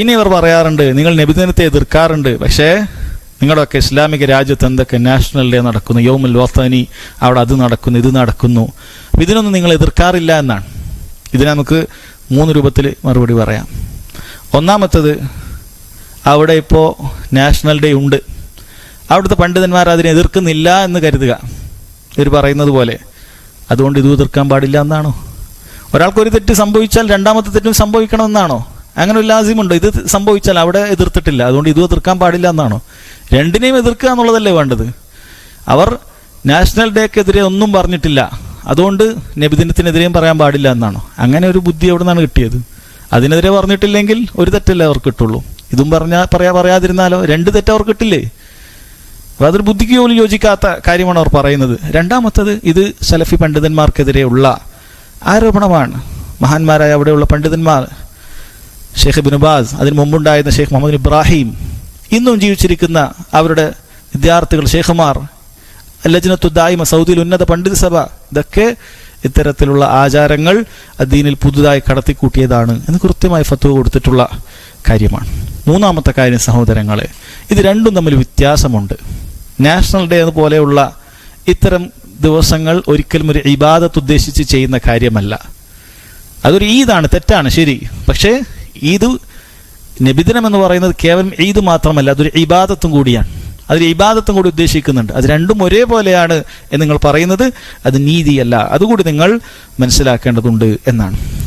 ഇനി ഇവർ പറയാറുണ്ട് നിങ്ങൾ നബിദിനത്തെ എതിർക്കാറുണ്ട് പക്ഷേ നിങ്ങളുടെയൊക്കെ ഇസ്ലാമിക രാജ്യത്ത് എന്തൊക്കെ നാഷണൽ ഡേ നടക്കുന്നു യോമുൽ വാഫാനി അവിടെ അത് നടക്കുന്നു ഇത് നടക്കുന്നു. അപ്പം ഇതിനൊന്നും നിങ്ങൾ എതിർക്കാറില്ല എന്നാണ്. ഇതിനെ നമുക്ക് മൂന്ന് രൂപത്തിൽ മറുപടി പറയാം. ഒന്നാമത്തത് അവിടെ ഇപ്പോൾ നാഷണൽ ഡേ ഉണ്ട്. അവിടുത്തെ പണ്ഡിതന്മാർ അതിനെ എതിർക്കുന്നില്ല എന്ന് കരുതുക. ഇവർ പറയുന്നത് പോലെ അതുകൊണ്ട് ഇത് എതിർക്കാൻ പാടില്ല എന്നാണോ? ഒരാൾക്കൊരു തെറ്റ് സംഭവിച്ചാൽ രണ്ടാമത്തെ തെറ്റും സംഭവിക്കണമെന്നാണോ? അങ്ങനെ ഒരു ലാസിമുണ്ടോ. ഇത് സംഭവിച്ചാൽ അവിടെ എതിർത്തിട്ടില്ല. അതുകൊണ്ട് ഇതും എതിർക്കാൻ പാടില്ല എന്നാണോ? രണ്ടിനെയും എതിർക്കുക എന്നുള്ളതല്ലേ വേണ്ടത്? അവർ നാഷണൽ ഡേക്കെതിരെ ഒന്നും പറഞ്ഞിട്ടില്ല. അതുകൊണ്ട് നബിദിനത്തിനെതിരെയും പറയാൻ പാടില്ല എന്നാണോ? അങ്ങനെ ഒരു ബുദ്ധി എവിടെ നിന്നാണ് കിട്ടിയത്? അതിനെതിരെ പറഞ്ഞിട്ടില്ലെങ്കിൽ ഒരു തെറ്റല്ലേ അവർക്ക് കിട്ടുള്ളൂ. ഇതും പറഞ്ഞാൽ പറയാ പറയാതിരുന്നാലോ? രണ്ട് തെറ്റ് അവർക്ക് കിട്ടില്ലേ? അപ്പം അതൊരു ബുദ്ധിക്ക് പോലും യോജിക്കാത്ത കാര്യമാണ് അവർ പറയുന്നത്. രണ്ടാമത്തത് ഇത് സലഫി പണ്ഡിതന്മാർക്കെതിരെയുള്ള ആരോപണമാണ്. മഹാന്മാരായ അവിടെയുള്ള പണ്ഡിതന്മാർ ഷെയ്ഖ് ബിനുബാസ് അതിന് മുമ്പുണ്ടായിരുന്ന ഷെയ്ഖ് മുഹമ്മദ് ഇബ്രാഹിം ഇന്നും ജീവിച്ചിരിക്കുന്ന അവരുടെ വിദ്യാർത്ഥികൾ ഷെയ്ഖുമാർ ലജ്നത്തുദ്ദായിമ സൗദിയിൽ ഉന്നത പണ്ഡിത സഭ ഇതൊക്കെ ഇത്തരത്തിലുള്ള ആചാരങ്ങൾ അദ്ദീനിൽ പുതുതായി കടത്തിക്കൂട്ടിയതാണ് എന്ന് കൃത്യമായി ഫത്വ കൊടുത്തിട്ടുള്ള കാര്യമാണ്. മൂന്നാമത്തെ കാര്യം സഹോദരങ്ങളെ ഇത് രണ്ടും തമ്മിൽ വ്യത്യാസമുണ്ട്. നാഷണൽ ഡേ പോലെയുള്ള ഇത്തരം ദിവസങ്ങൾ ഒരിക്കലും ഒരു ഇബാദത്ത് ഉദ്ദേശിച്ച് ചെയ്യുന്ന കാര്യമല്ല. അതൊരു ഈദാണ് തെറ്റാണ് ശരി. പക്ഷേ ഈദ് നബിദിനം എന്ന് പറയുന്നത് കേവലം ഈദ് മാത്രമല്ല അതൊരു ഇബാദത്തും കൂടിയാണ്. അതിൽ ഇബാദത്തും കൂടി ഉദ്ദേശിക്കുന്നുണ്ട്. അത് രണ്ടും ഒരേപോലെയാണ് എന്ന് നിങ്ങൾ പറയുന്നത്. അത് നീതിയല്ല. അതുകൂടി നിങ്ങൾ മനസ്സിലാക്കേണ്ടതുണ്ട് എന്നാണ്.